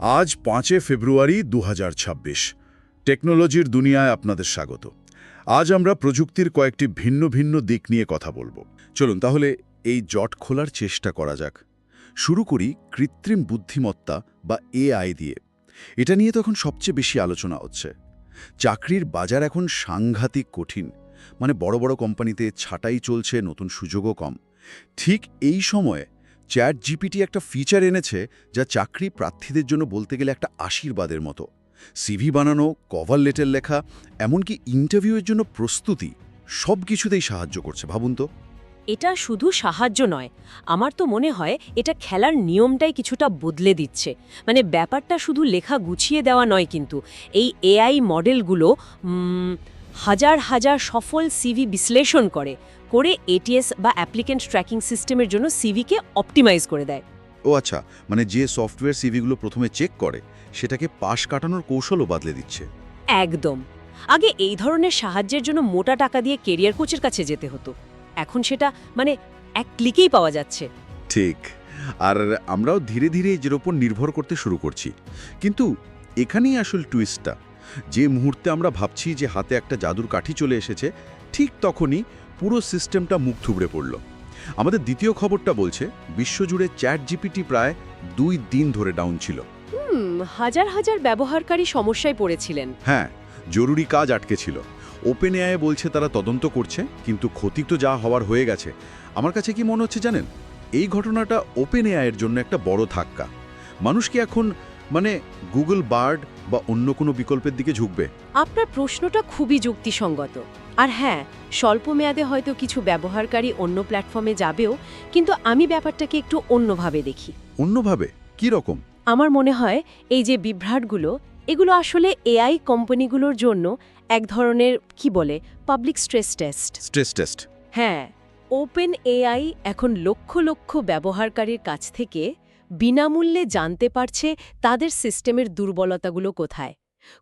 আজ পাঁচে ফেব্রুয়ারি দু হাজার ছাব্বিশ। টেকনোলজির দুনিয়ায় আপনাদের স্বাগত। আজ আমরা প্রযুক্তির কয়েকটি ভিন্ন ভিন্ন দিক নিয়ে কথা বলব। চলুন তাহলে এই জট খোলার চেষ্টা করা যাক। শুরু করি কৃত্রিম বুদ্ধিমত্তা বা এআই দিয়ে। এটা নিয়ে তখন সবচেয়ে বেশি আলোচনা হচ্ছে। চাকরির বাজার এখন সাংঘাতিক কঠিন। মানে বড় বড় কোম্পানিতে ছাঁটাই চলছে, নতুন সুযোগও কম। ঠিক এই সময়ে চ্যাট জিপিটি একটা ফিচার এনেছে যা চাকরি প্রার্থীদের জন্য বলতে গেলে একটা আশীর্বাদের মতো। সিভি বানানো কভার লেটার লেখা, এমনকি ইন্টারভিউয়ের জন্য প্রস্তুতি, সব কিছুতেই সাহায্য করছে, ভাবুন তো। এটা শুধু সাহায্য নয়, আমার তো মনে হয় এটা খেলার নিয়মটাই কিছুটা বদলে দিচ্ছে। মানে ব্যাপারটা শুধু লেখা গুছিয়ে দেওয়া নয় কিন্তু, এই এআই মডেলগুলো হাজার হাজার সফল সিভি বিশ্লেষণ করে করে এটিএস বা অ্যাপ্লিকেন্ট ট্র্যাকিং সিস্টেমের জন্য সিভিকে অপটিমাইজ করে দেয়। ও আচ্ছা মানে যে সফটওয়্যার সিভিগুলো প্রথমে চেক করে সেটাকে পাশ কাটানোর কৌশলও বদলে দিচ্ছে। একদম। আগে এই ধরনের সাহায্যের জন্য মোটা টাকা দিয়ে কেরিয়ার কোচের কাছে যেতে হতো। এখন সেটা মানে এক ক্লিকেই পাওয়া যাচ্ছে। ঠিক। আর আমরাও ধীরে ধীরে এর ওপর নির্ভর করতে শুরু করছি। কিন্তু এখানেই আসল টুইস্টটা যে মুহূর্তে আমরা ভাবছি যে হাতে একটা জাদুর কাঠি চলে এসেছে ঠিক তখনই পুরো সিস্টেমটা মুখ থুবড়ে পড়ল। আমাদের দ্বিতীয় খবরটা বলছে বিশ্বজুড়ে চ্যাট জিপিটি প্রায় দুই দিন ধরে ডাউন ছিল। হাজার হাজার ব্যবহারকারী সমস্যায় পড়েছিলেন। হ্যাঁ জরুরি কাজ আটকে ছিল। ওপেন এআই বলছে তারা তদন্ত করছে কিন্তু ক্ষতি তো যা হওয়ার হয়ে গেছে আমার কাছে কি মনে হচ্ছে জানেন? এই ঘটনাটা ওপেন এআইয়ের জন্য একটা বড় ধাক্কা। মানুষ কি এখন মানে গুগল বার্ড বা অন্য কোনো বিকল্পের দিকে ঝুঁকবে? আপনার প্রশ্নটা খুবই যুক্তিসঙ্গত। আর হ্যাঁ স্বল্প মেয়াদে হয়তো কিছু ব্যবহারকারী অন্য প্ল্যাটফর্মে যাবেও কিন্তু আমি ব্যাপারটাকে একটু অন্যভাবে দেখি। অন্যভাবে? কি রকম? আমার মনে হয় এই যে বিভ্রাটগুলো এগুলো আসলে এআই কোম্পানিগুলোর জন্য এক ধরনের কি বলে public stress test stress test হ্যাঁ ওপেন এআই এখন লক্ষ লক্ষ ব্যবহারকারীর কাছ থেকে বিনামূল্যে জানতে পারছে তাদের সিস্টেমের দুর্বলতাগুলো কোথায়।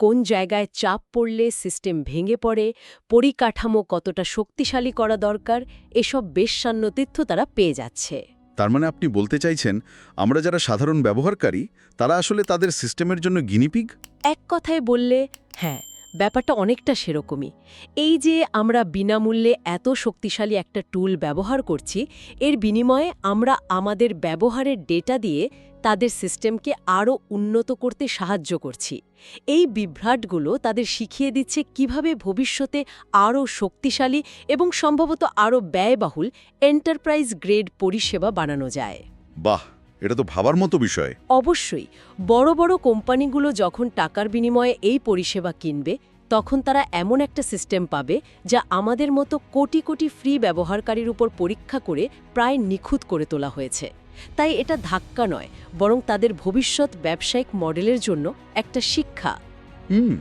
কোন জায়গায় চাপ পড়লে সিস্টেম ভেঙে পড়ে পরিকাঠামো কতটা শক্তিশালী করা দরকার এসব বেশান্য তথ্য তারা পেয়ে যাচ্ছে। তার মানে আপনি বলতে চাইছেন আমরা যারা সাধারণ ব্যবহারকারী তারা আসলে তাদের সিস্টেমের জন্য গিনিপিগ? এক কথায় বললে হ্যাঁ ব্যাপারটা অনেকটা সেরকমই। এই যে আমরা বিনামূল্যে এত শক্তিশালী একটা টুল ব্যবহার করছি, এর বিনিময়ে আমরা আমাদের ব্যবহারের ডেটা দিয়ে তাদের সিস্টেমকে আরও উন্নত করতে সাহায্য করছি। এই বিভ্রাটগুলো তাদের শিখিয়ে দিচ্ছে কীভাবে ভবিষ্যতে আরও শক্তিশালী এবং সম্ভবত আরও ব্যয়বহুল এন্টারপ্রাইজ গ্রেড পরিষেবা বানানো যায়। বাহ! এটা তো ভাবার মতো বিষয়। অবশ্যই বড় বড় কোম্পানিগুলো যখন টাকার বিনিময়ে এই পরিষেবা কিনবে তখন তারা এমন একটা সিস্টেম পাবে যা আমাদের মতো কোটি কোটি ফ্রি ব্যবহারকারীর উপর পরীক্ষা করে প্রায় নিখুঁত করে তোলা হয়েছে। তাই এটা ধাক্কা নয় বরং তাদের ভবিষ্যৎ ব্যবসায়িক মডেলের জন্য একটা শিক্ষা। হুম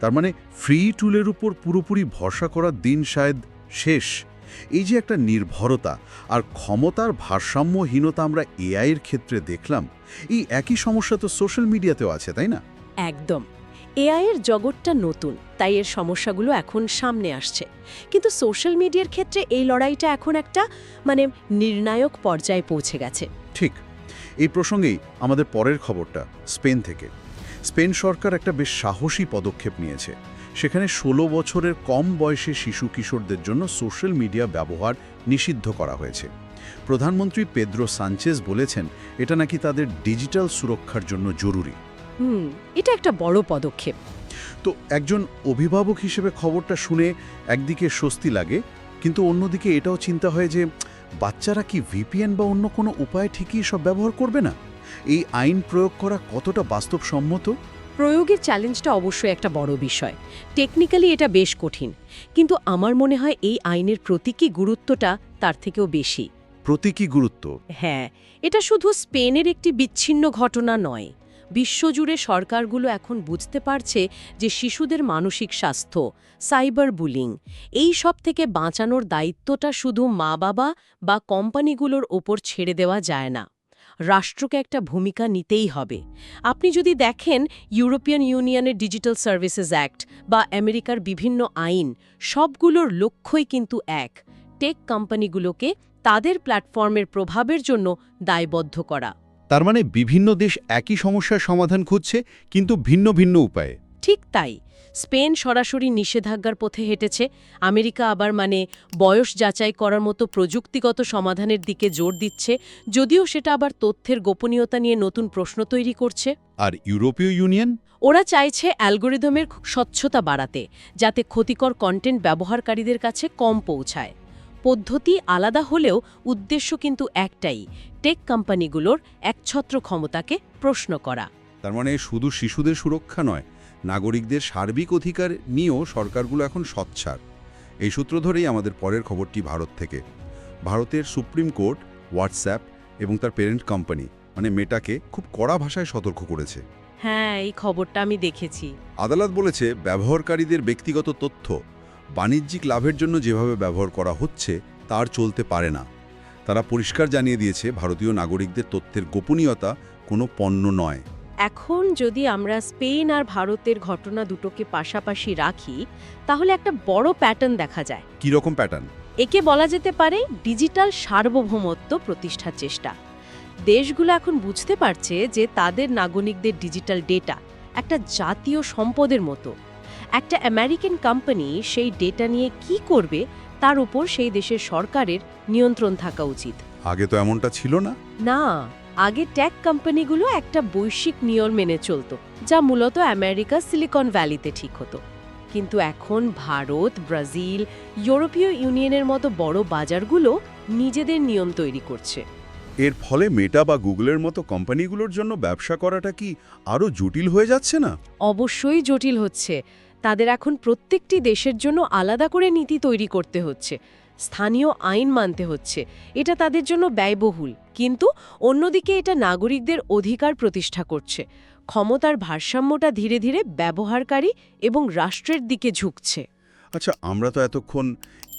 তার মানে ফ্রি টুলের উপর পুরোপুরি ভরসা করার দিন শায়দ শেষ। এই যে একটা নির্ভরতা আর ক্ষমতার ভারসাম্যহীনতা আমরা এআইয়ের ক্ষেত্রে দেখলাম এই একই সমস্যা তো সোশ্যাল মিডিয়াতেও আছে তাই না? একদম। এআই এর জগৎটা নতুন তাই এর সমস্যাগুলো এখন সামনে আসছে। কিন্তু সোশ্যাল মিডিয়ার ক্ষেত্রে এই লড়াইটা এখন একটা মানে নির্ণায়ক পর্যায়ে পৌঁছে গেছে। ঠিক। এই প্রসঙ্গেই আমাদের পরের খবরটা স্পেন থেকে। স্পেন সরকার একটা বেশ সাহসী পদক্ষেপ নিয়েছে। সেখানে ১৬ বছরের কম বয়সে শিশু কিশোরদের জন্য সোশ্যাল মিডিয়া ব্যবহার নিষিদ্ধ করা হয়েছে। প্রধানমন্ত্রী পেদ্রো সানচেজ বলেছেন এটা নাকি তাদের ডিজিটাল সুরক্ষার জন্য জরুরি। হুম এটা একটা বড় পদক্ষেপ। তো একজন অভিভাবক হিসেবে খবরটা শুনে একদিকে স্বস্তি লাগে কিন্তু অন্যদিকে এটাও চিন্তা হয় যে বাচ্চারা কি ভিপিএন বা অন্য কোনো উপায় ঠিকই সব ব্যবহার করবে না? এই আইন প্রয়োগ করা কতটা বাস্তবসম্মত? প্রয়োগের চ্যালেঞ্জটা অবশ্যই একটা বড় বিষয়। টেকনিক্যালি এটা বেশ কঠিন কিন্তু আমার মনে হয় এই আইনের প্রতীকী গুরুত্বটা তার থেকেও বেশি। প্রতীকী গুরুত্ব? হ্যাঁ এটা শুধু স্পেনের একটি বিচ্ছিন্ন ঘটনা নয়। বিশ্বজুড়ে সরকারগুলো এখন বুঝতে পারছে যে শিশুদের মানসিক স্বাস্থ্য সাইবার বুলিং এই সব থেকে বাঁচানোর দায়িত্বটা শুধু মা বাবা বা কোম্পানিগুলোর ওপর ছেড়ে দেওয়া যায় না। রাষ্ট্রকে একটা ভূমিকা নিতেই হবে। আপনি যদি দেখেন ইউরোপিয়ান ইউনিয়নের ডিজিটাল সার্ভিসেস অ্যাক্ট বা আমেরিকার বিভিন্ন আইন সবগুলোর লক্ষ্যই কিন্তু এক টেক কোম্পানিগুলোকে তাদের প্ল্যাটফর্মের প্রভাবের জন্য দায়বদ্ধ করা। তার মানে বিভিন্ন দেশ একই সমস্যার সমাধান খুঁজছে কিন্তু ভিন্ন ভিন্ন উপায়ে। ঠিক তাই। স্পেন সরাসরি নিষেধাজ্ঞার পথে হেঁটেছে। আমেরিকা আবার মানে বয়স যাচাই করার মতো প্রযুক্তিগত সমাধানের দিকে জোর দিচ্ছে যদিও সেটা আবার তথ্যের গোপনীয়তা নিয়ে নতুন প্রশ্ন তৈরি করছে। আর ইউরোপীয় ইউনিয়ন? ওরা চাইছে অ্যালগোরিদমের স্বচ্ছতা বাড়াতে যাতে ক্ষতিকর কন্টেন্ট ব্যবহারকারীদের কাছে কম পৌঁছায়। পদ্ধতি আলাদা হলেও উদ্দেশ্য কিন্তু একটাই টেক কোম্পানিগুলোর একছত্র ক্ষমতাকে প্রশ্ন করা। তার মানে শুধু শিশুদের সুরক্ষা নয় নাগরিকদের সার্বিক অধিকার নিয়েও সরকারগুলো এখন সচ্ছার। এই সূত্র ধরেই আমাদের পরের খবরটি ভারত থেকে। ভারতের সুপ্রিম কোর্ট হোয়াটসঅ্যাপ এবং তার পেরেন্ট কোম্পানি মানে মেটাকে খুব কড়া ভাষায় সতর্ক করেছে। হ্যাঁ এই খবরটা আমি দেখেছি। আদালত বলেছে ব্যবহারকারীদের ব্যক্তিগত তথ্য বাণিজ্যিক লাভের জন্য যেভাবে ব্যবহার করা হচ্ছে তার চলতে পারে না। তারা পরিষ্কার জানিয়ে দিয়েছে ভারতীয় নাগরিকদের তথ্যের গোপনীয়তা কোনো পণ্য নয়। এখন যদি আমরা স্পেন আর ভারতের ঘটনা দুটোকে পাশাপাশি রাখি তাহলে একটা বড় প্যাটার্ন দেখা যায়। কী রকম প্যাটার্ন একে বলা যেতে পারে ডিজিটাল সার্বভৌমত্ব প্রতিষ্ঠার চেষ্টা। দেশগুলো এখন বুঝতে পারছে যে তাদের নাগরিকদের ডিজিটাল ডেটা একটা জাতীয় সম্পদের মতো। একটা আমেরিকান কোম্পানি সেই ডেটা নিয়ে কি করবে তার উপর সেই দেশের সরকারের নিয়ন্ত্রণ থাকা উচিত। আগে তো এমনটা ছিল না। না। আগে ট্যাক কোম্পানিগুলো একটা বৈশ্বিক নিয়ম মেনে চলত যা মূলত আমেরিকা সিলিকন ভ্যালিতে ঠিক হতো। কিন্তু এখন ভারত ব্রাজিল ইউরোপীয় ইউনিয়নের মতো বড় বাজারগুলো নিজেদের নিয়ম তৈরি করছে। এর ফলে মেটা বা গুগলের মতো কোম্পানিগুলোর জন্য ব্যবসা করাটা কি আরও জটিল হয়ে যাচ্ছে না? অবশ্যই জটিল হচ্ছে। তাদের এখন প্রত্যেকটি দেশের জন্য আলাদা করে নীতি তৈরি করতে হচ্ছে। স্থানীয় আইন মানতে হচ্ছে। এটা তাদের জন্য ব্যয়বহুল কিন্তু অন্যদিকে এটা নাগরিকদের অধিকার প্রতিষ্ঠা করছে। ক্ষমতার ভারসাম্যটা ধীরে ধীরে ব্যবহারকারী এবং রাষ্ট্রের দিকে ঝুঁকছে। আচ্ছা আমরা তো এতক্ষণ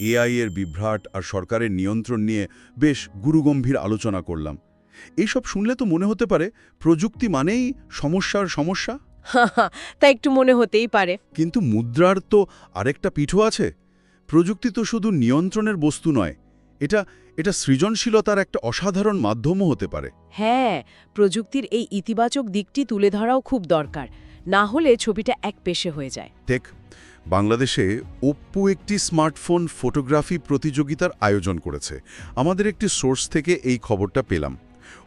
এআই এর বিভ্রাট আর সরকারের নিয়ন্ত্রণ নিয়ে বেশ গুরুগম্ভীর আলোচনা করলাম। এইসব শুনলে তো মনে হতে পারে প্রযুক্তি মানেই সমস্যার সমস্যা। তা একটু মনে হতেই পারে। কিন্তু মুদ্রার তো আরেকটা পিঠও আছে। প্রযুক্তি তো শুধু নিয়ন্ত্রণের বস্তু নয় এটা এটা সৃজনশীলতার একটা অসাধারণ মাধ্যমও হতে পারে। হ্যাঁ প্রযুক্তির এই ইতিবাচক দিকটি তুলে ধরাও খুব দরকার না হলে ছবিটা এক পেশে হয়ে যায়। দেখ বাংলাদেশে ওপ্পো একটি স্মার্টফোন ফটোগ্রাফি প্রতিযোগিতার আয়োজন করেছে। আমাদের একটি সোর্স থেকে এই খবরটা পেলাম।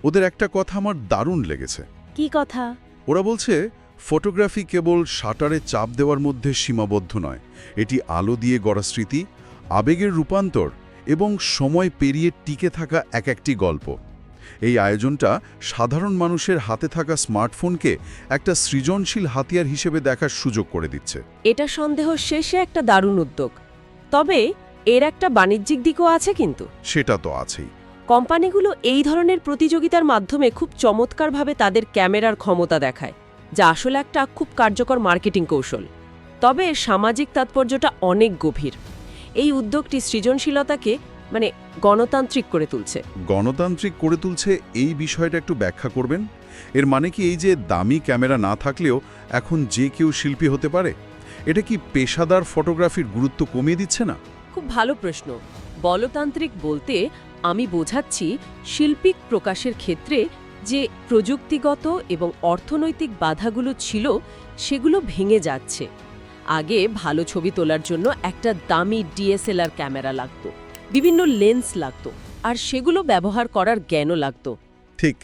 ওদের একটা কথা আমার দারুণ লেগেছে। কি কথা? ওরা বলছে ফটোগ্রাফি কেবল শাটারে চাপ দেওয়ার মধ্যে সীমাবদ্ধ নয়। এটি আলো দিয়ে গড়া স্মৃতি আবেগের রূপান্তর এবং সময় পেরিয়ে টিকে থাকা এক একটি গল্প। এই আয়োজনটা সাধারণ মানুষের হাতে থাকা স্মার্টফোনকে একটা সৃজনশীল হাতিয়ার হিসেবে দেখার সুযোগ করে দিচ্ছে। এটা সন্দেহ শেষে একটা দারুণ উদ্যোগ। তবে এর একটা বাণিজ্যিক দিকও আছে কিন্তু। সেটা তো আছেই। কোম্পানিগুলো এই ধরনের প্রতিযোগিতার মাধ্যমে খুব চমৎকারভাবে তাদের ক্যামেরার ক্ষমতা দেখায়। যা আসলে একটা খুব কার্যকর মার্কেটিং কৌশল। তবে সামাজিক তাৎপর্যটা অনেক গভীর। এই উদ্যোগটি সৃজনশীলতাকে মানে গণতান্ত্রিক করে তুলছে। গণতান্ত্রিক করে তুলছে এই বিষয়টা একটু ব্যাখ্যা করবেন? এর মানে কি এই যে দামি ক্যামেরা না থাকলেও এখন যে কেউ শিল্পী হতে পারে? এটা কি পেশাদার ফটোগ্রাফির গুরুত্ব কমিয়ে দিচ্ছে না? খুব ভালো প্রশ্ন। বলতান্ত্রিক বলতে আমি বোঝাচ্ছি শিল্পিক প্রকাশের ক্ষেত্রে যে প্রযুক্তিগত এবং অর্থনৈতিক বাধাগুলো ছিল সেগুলো ভেঙে যাচ্ছে। আগে ভালো ছবি তোলার জন্য একটা দামি ডিএসএলআর ক্যামেরা লাগতো বিভিন্ন লেন্স লাগতো আর সেগুলো ব্যবহার করার জ্ঞানও লাগতো। ঠিক।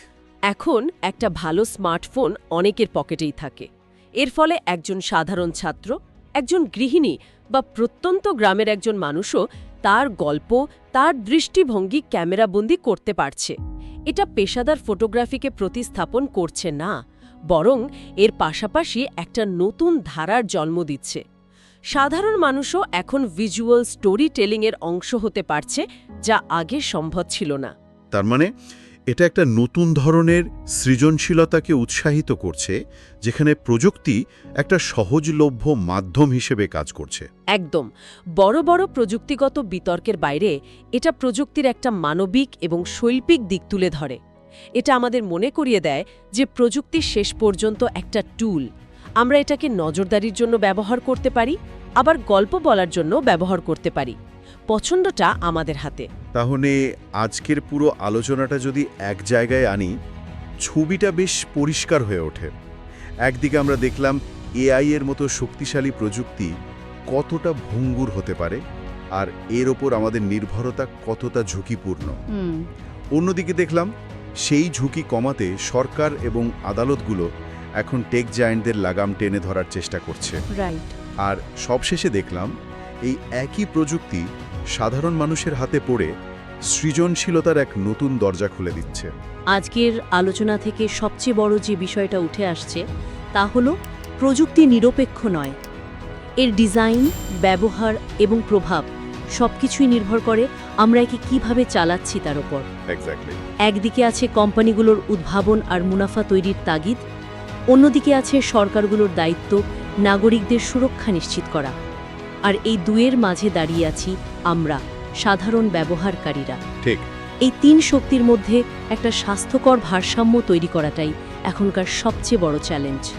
এখন একটা ভালো স্মার্টফোন অনেকের পকেটেই থাকে। এর ফলে একজন সাধারণ ছাত্র একজন গৃহিণী বা প্রত্যন্ত গ্রামের একজন মানুষও তার গল্প তার দৃষ্টিভঙ্গি ক্যামেরাবন্দি করতে পারছে। এটা পেশাদার ফটোগ্রাফিকে প্রতিস্থাপন করছে না, বরং এর পাশাপাশি একটা নতুন ধারার জন্ম দিচ্ছে। সাধারণ মানুষও এখন ভিজুয়াল স্টোরি টেলিংয়ের অংশ হতে পারছে, যা আগে সম্ভব ছিল না। তার মানে এটা একটা নতুন ধরনের সৃজনশীলতাকে উৎসাহিত করছে, যেখানে প্রযুক্তি একটা সহজলভ্য মাধ্যম হিসেবে কাজ করছে। একদম। বড় বড় প্রযুক্তিগত বিতর্কের বাইরে এটা প্রযুক্তির একটা মানবিক এবং শৈল্পিক দিক তুলে ধরে। এটা আমাদের মনে করিয়ে দেয় যে প্রযুক্তি শেষ পর্যন্ত একটা টুল। আমরা এটাকে নজরদারির জন্য ব্যবহার করতে পারি, আবার গল্প বলার জন্য ব্যবহার করতে পারি। পছন্দটা আমাদের হাতে। তাহলে আজকের পুরো আলোচনাটা যদি এক জায়গায় আনি ছবিটা বেশ পরিষ্কার হয়ে ওঠে। একদিকে আমরা দেখলাম এআই এর মতো শক্তিশালী প্রযুক্তি কতটা ভঙ্গুর হতে পারে আর এর ওপর আমাদের নির্ভরতা কতটা ঝুঁকিপূর্ণ। অন্যদিকে দেখলাম সেই ঝুঁকি কমাতে সরকার এবং আদালতগুলো এখন টেক জায়েন্টদের লাগাম টেনে ধরার চেষ্টা করছে। আর সবশেষে দেখলাম এই একই প্রযুক্তি সাধারণ মানুষের হাতে পড়ে সৃজনশীলতার এক নতুন দরজা খুলে দিচ্ছে। আজকের আলোচনা থেকে সবচেয়ে বড় যে বিষয়টা উঠে আসছে তা হল প্রযুক্তি নিরপেক্ষ নয়। এর ডিজাইন ব্যবহার এবং প্রভাব সবকিছুই নির্ভর করে আমরা একে কীভাবে চালাচ্ছি তার উপর। একদিকে আছে কোম্পানিগুলোর উদ্ভাবন আর মুনাফা তৈরির তাগিদ অন্যদিকে আছে সরকারগুলোর দায়িত্ব নাগরিকদের সুরক্ষা নিশ্চিত করা। আর এই দুয়ের মাঝে দাঁড়িয়ে আছি আমরা সাধারণ ব্যবহারকারীরা। ঠিক। এই তিন শক্তির মধ্যে একটা স্বাস্থ্যকর ভারসাম্য তৈরি করাটাই এখনকার সবচেয়ে বড় চ্যালেঞ্জ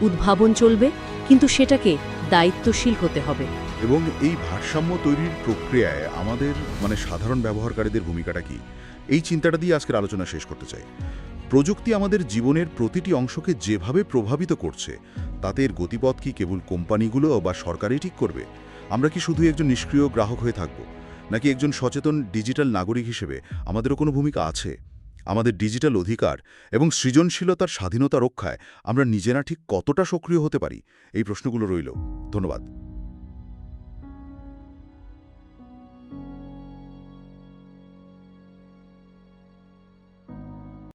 উদ্ভাবন চলবে কিন্তু সেটাকে দায়িত্বশীল হতে হবে। এবং এই ভারসাম্য তৈরির প্রক্রিয়ায় আমাদের মানে সাধারণ ব্যবহারকারীদের ভূমিকাটা কি? এই চিন্তাটা দিয়ে আজকের আলোচনা শেষ করতে চাই। প্রযুক্তি আমাদের জীবনের প্রতিটি অংশকে যেভাবে প্রভাবিত করছে তাতে এর গতিপথ কি কেবল কোম্পানিগুলো বা সরকারই ঠিক করবে? আমরা কি শুধু একজন নিষ্ক্রিয় গ্রাহক হয়ে থাকব, নাকি একজন সচেতন ডিজিটাল নাগরিক হিসেবে আমাদেরও কোনো ভূমিকা আছে? আমাদের ডিজিটাল অধিকার এবং সৃজনশীলতার স্বাধীনতা রক্ষায় আমরা নিজেরা ঠিক কতটা সক্রিয় হতে পারি? এই প্রশ্নগুলো রইল। ধন্যবাদ।